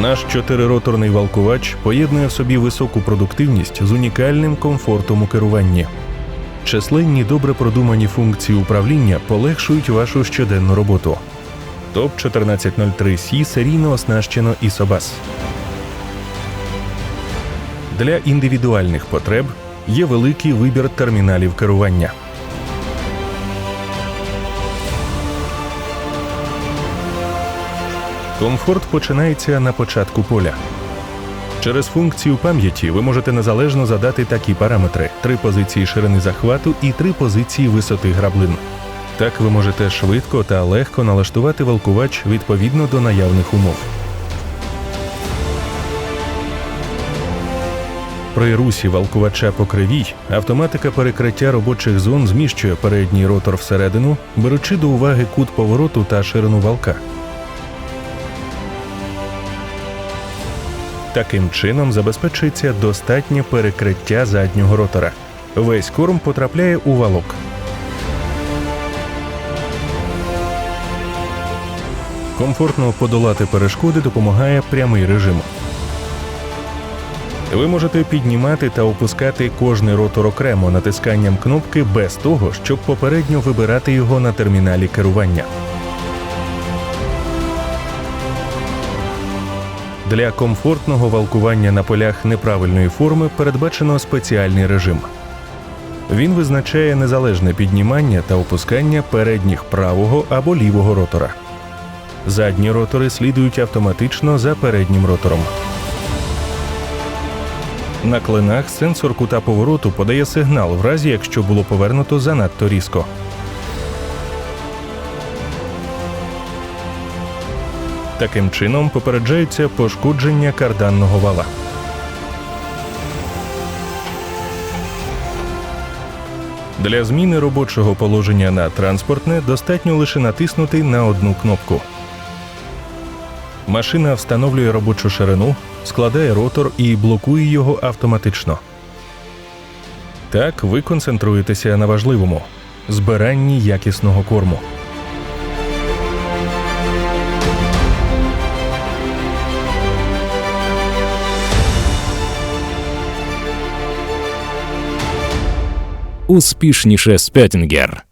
Наш чотирироторний валкувач поєднує в собі високу продуктивність з унікальним комфортом у керуванні. Численні добре продумані функції управління полегшують вашу щоденну роботу. ТОП 1403 с серійно оснащено ІСОБАС. Для індивідуальних потреб є великий вибір терміналів керування. Комфорт починається на початку поля. Через функцію пам'яті ви можете незалежно задати такі параметри: три позиції ширини захвату і три позиції висоти граблин. Так ви можете швидко та легко налаштувати валкувач відповідно до наявних умов. При русі валкувача по кривій автоматика перекриття робочих зон зміщує передній ротор всередину, беручи до уваги кут повороту та ширину валка. Таким чином забезпечується достатнє перекриття заднього ротора. Весь корм потрапляє у валок. Комфортно подолати перешкоди допомагає прямий режим. Ви можете піднімати та опускати кожний ротор окремо натисканням кнопки без того, щоб попередньо вибирати його на терміналі керування. Для комфортного валкування на полях неправильної форми передбачено спеціальний режим. Він визначає незалежне піднімання та опускання передніх правого або лівого ротора. Задні ротори слідують автоматично за переднім ротором. На клинах сенсор кута повороту подає сигнал, в разі якщо було повернуто занадто різко. Таким чином попереджається пошкодження карданного вала. Для зміни робочого положення на транспортне достатньо лише натиснути на одну кнопку. Машина встановлює робочу ширину, складає ротор і блокує його автоматично. Так ви концентруєтеся на важливому збиранні якісного корму. Успішніше Спеттінгер.